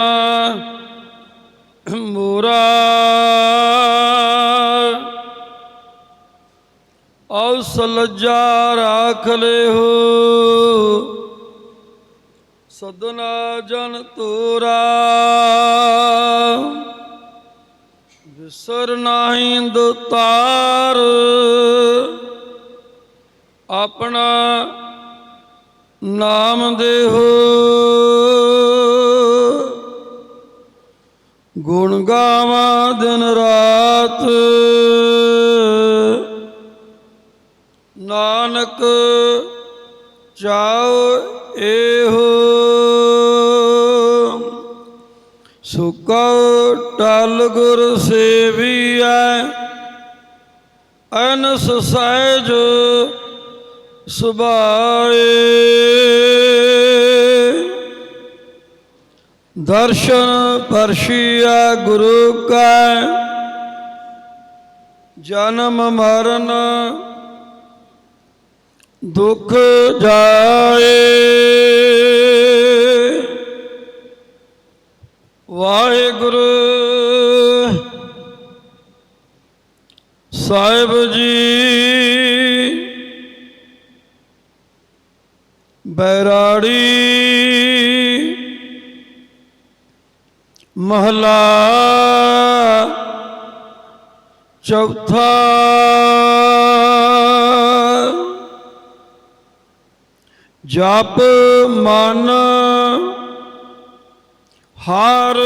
ਮੋਰਾ ਮੂਰਾ ਔਸਲਜਾ ਰਾਖ ਲਿਓ। ਸਦਨਾ ਜਨ ਤੋਰਾ। ਵਿਸਰ ਨਾਹੀ ਦੁਤਾਰ ਆਪਣਾ ਨਾਮ ਦੇਹੋ। ਗੁਣ ਗਾਵਾਂ ਦਿਨ ਰਾਤ। ਨਾਨਕ ਚਾਉ ਇਹੋ। ਸੁਕਉ ਟਲ ਗੁਰ ਸੇਵੀਐ। ਅਨਸ ਸਹਿਜ ਸੁਭਾਏ। ਦਰਸ਼ਨ ਪਰਸ਼ੀਆ ਗੁਰੂ ਕੈ। ਜਨਮ ਮਰਨ ਦੁਖ ਜਾਏ। ਵਾਹਿਗੁਰੂ ਸਾਹਿਬ ਜੀ ਬੈਰਾੜੀ ਮਹਲਾ ਚੌਥਾ ਜਪ ਮਨ ਹਰ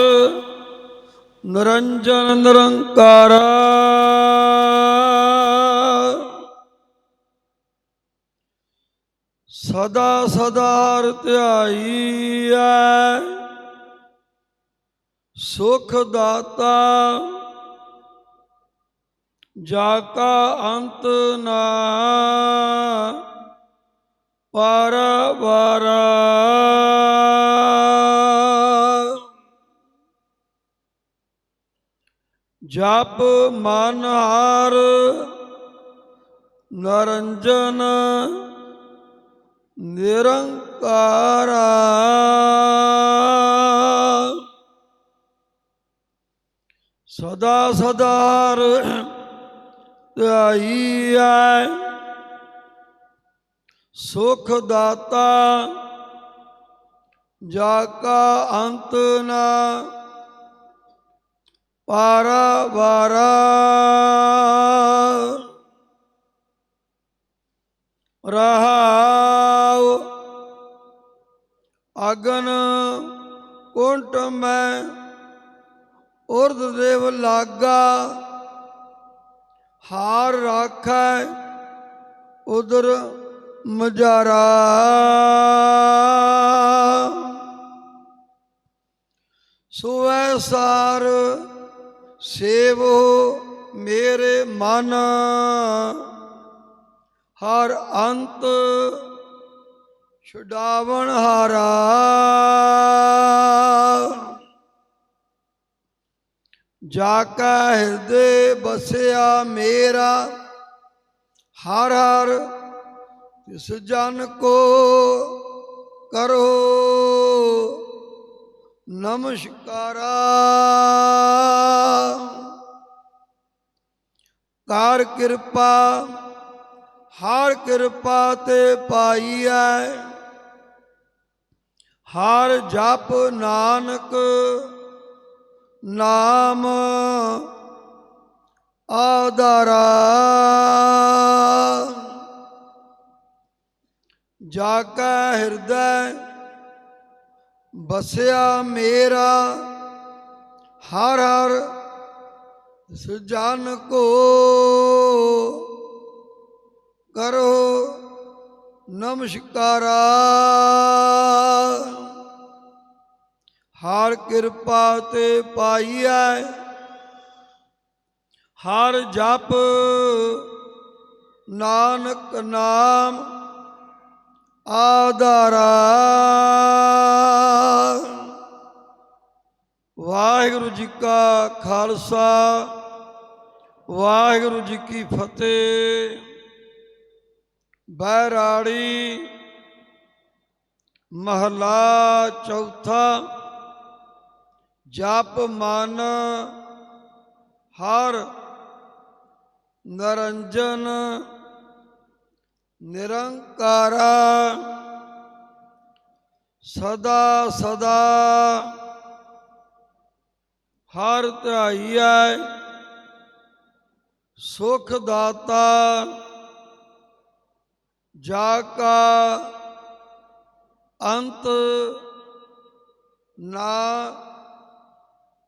ਨਿਰੰਜਨ ਨਿਰੰਕਾਰ ਸਦਾ ਸਦਾ ਹਰ ਧਿਆਈਐ ਸੁਖ ਦਾਤਾ ਜਾ ਕਾ ਅੰਤ ਨਾ ਪਰਵਰ ਜਪ ਮਨ ਹਰ ਨਰੰਜਨ ਨਿਰੰਕਾਰਾ। ਸਦਾ ਸਦਾਰ ਧਿਆਈਐ ਸੁਖ ਦਾਤਾ ਜਾ ਕਾ ਅੰਤ ਨਾ ਪਾਰਾ ਵਾਰਾ। ਰਹਾਉ ਅਗਨ ਕੁੰਟ ਮੈਂ ਉਰਦ ਦੇਵ ਲਾਗਾ, ਹਾਰ ਰਾਖੈ ਉਦਰ ਮਜਾਰਾ। ਸੋਐ ਸਾਰ ਸੇਵੋ ਮੇਰੇ ਮਨ, ਹਰ ਅੰਤ ਛੁਡਾਵਣ ਹਾਰਾ। ਜਾ ਕਾ ਹਿਰਦੇ ਬਸਿਆ ਮੇਰਾ, ਹਰ ਹਰ ਤਿਸ ਜਨ ਕੋ ਕਰੋ। ਨਮਸਕਾਰਾ। ਕਰ ਕਿਰਪਾ, ਹਰ ਕਿਰਪਾ ਤੇ ਪਾਈ ਪਾਈਐ। ਹਰ ਜਪ ਨਾਨਕ ਨਾਮ ਆਧਾਰਾ ਜਾ ਕਾ ਹਿਰਦੈ ਬਸਿਆ ਮੇਰਾ। ਹਰ ਹਰ ਸੁਜਨ ਕੋ ਕਰੋ ਨਮਸਕਾਰਾ। ਹਰ ਕਿਰਪਾ ਤੇ ਪਾਈਐ। ਹਰ ਜਪ ਨਾਨਕ ਨਾਮ ਆਧਾਰਾ। ਵਾਹਿਗੁਰੂ ਜੀ ਕਾ ਖਾਲਸਾ, ਵਾਹਿਗੁਰੂ ਜੀ ਕੀ ਫਤਿਹ। ਬਹਿਰਾੜੀ, ਮਹਲਾ ਚੌਥਾ ਜਪ ਮਨ ਹਰ ਨਰੰਜਨ ਨਿਰੰਕਾਰਾ ਸਦਾ ਸਦਾ ਹਰ ਧਿਆਈਐ ਸੁਖ ਦਾਤਾ ਜਾ ਕਾ ਅੰਤ ਨਾ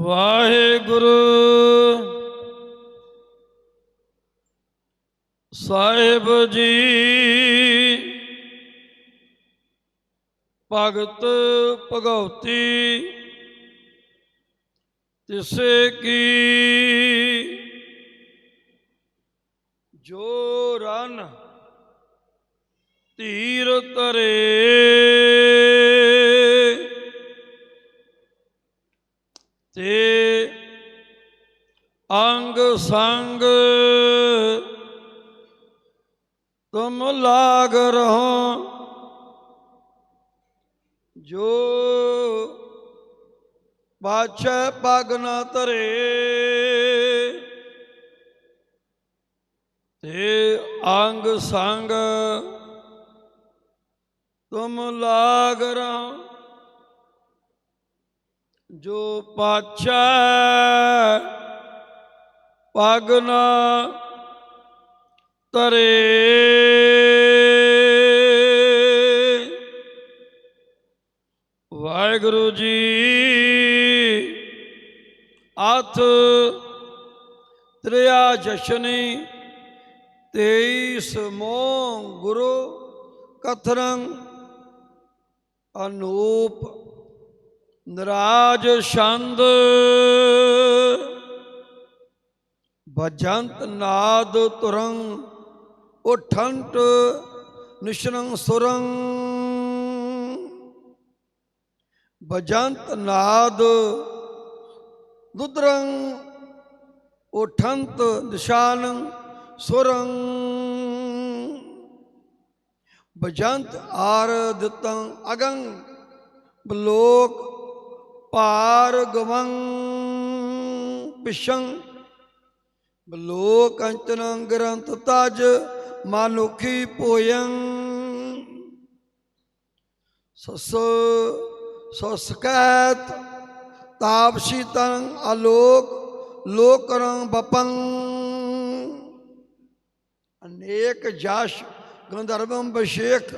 ਵਾਹਿਗੁਰੂ। ਸਾਹਿਬ ਜੀ ਭਗਤ ਭਗਉਤੀ ਤਿਸੇ ਕੀ ਜੋ ਰਨ ਧੀਰ ਤਰੇ ਸੰਗ ਤੁਮ ਲਾਗ ਰਹੋ ਜੋ ਬਾਛੈ ਪਗ ਨਾ ਧਰੇ ਤੇ ਅੰਗ ਸੰਗ ਤੁਮ ਲਾਗ ਰਹੋ ਜੋ ਪਾਛੈ ਪਗ ਨਾ ਤਰੇ ਵਾਹਿਗੁਰੂ ਜੀ ਅਥ ਤ੍ਰਿਆ ਜਸ਼ਨੀ ਤੇਈਸ ਮੋ ਗੁਰੂ ਕਥਰੰ, ਅਨੂਪ ਨਰਾਜ ਛੰਦ। ਭਜੰਤ ਨਾਦ ਤੁਰੰ ਉਠੰਟ ਨਿਸ਼ਰੰ ਸੁਰੰ। ਭਜੰਤ ਨਾਦ ਦੁਦਰੰ ਉਠੰਤ ਨਿਸ਼ਾਨੰ ਸੁਰੰ। ਭਜੰਤ ਆਰਦਤੰ ਅਗੰ, ਬਲੋਕ ਪਾਰ ਗਵੰ, ਪਿਸ਼ੰ ਬਲੋਕ ਅੰਚਨੰ ਗ੍ਰੰਥ ਤਜ ਮਾਨੁਖੀ ਪੋਯੰ ਸਸ ਸਸਕੈਤ ਤਾਪਸੀ ਤੰ ਆਲੋਕ ਲੋਕਰੰ ਬਪੰ। ਅਨੇਕ ਜਸ਼ ਗੰਧਰਵੰ ਬਸ਼ੇਖ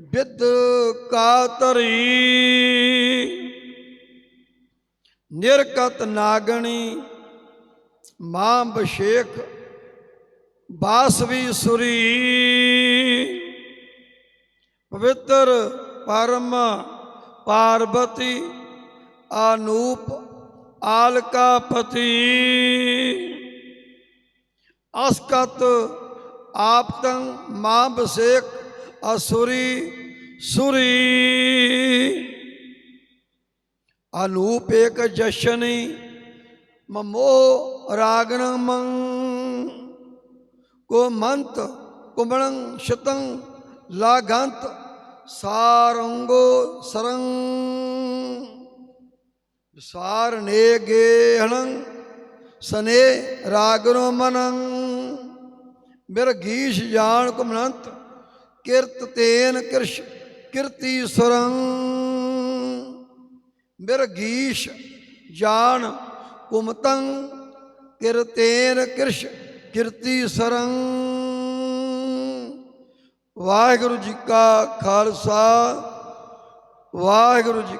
ਵਿਦ ਕਾਤਰੀ ਨਿਰਕਤ ਨਾਗਣੀ ਮਾਂ ਬਸ਼ੇਖ ਬਾਸਵੀ ਸੁਰੀ। ਪਵਿੱਤਰ ਪਰਮ ਪਾਰਵਤੀ ਆਨੂਪ ਆਲਕਾਪਤੀ। ਅਸਕਤ ਆਪਤੰ ਮਾਂ ਬਸੇਖ ਅਸੁਰੀ ਸੁਰੀ। ਅਨੂਪ ਏਕ ਜਸ਼ਨੀ ਮਮੋ ਰਾਗਣ ਮੰ ਕੋ ਮੰਤ ਕੁਮਲੰ ਸ਼ਤੰ ਲਾਗੰਤ ਸਾਰੰਗੋ ਸਰੰ ਵਿਸਾਰ ਨੇ ਗੇਹਣੰ ਸਨੇ ਰਾਗਨੋ ਮਨੰ ਮਿਰ ਗੀਸ਼ ਜਾਣ ਕੁਮਨੰਤ ਕਿਰਤ ਤੇਨ ਕਿਰਸ਼ ਕਿਰਤੀ ਸੁਰੰ ਮਿਰ ਗੀਸ਼ ਜਾਣ ਕੁਮਤੰ ਕਿਰਤੇਨ ਕਿਰਸ਼ ਕਿਰਤੀ ਸਰੰ। ਵਾਹਿਗੁਰੂ ਜੀ ਕਾ ਖਾਲਸਾ ਵਾਹਿਗੁਰੂ ਜੀ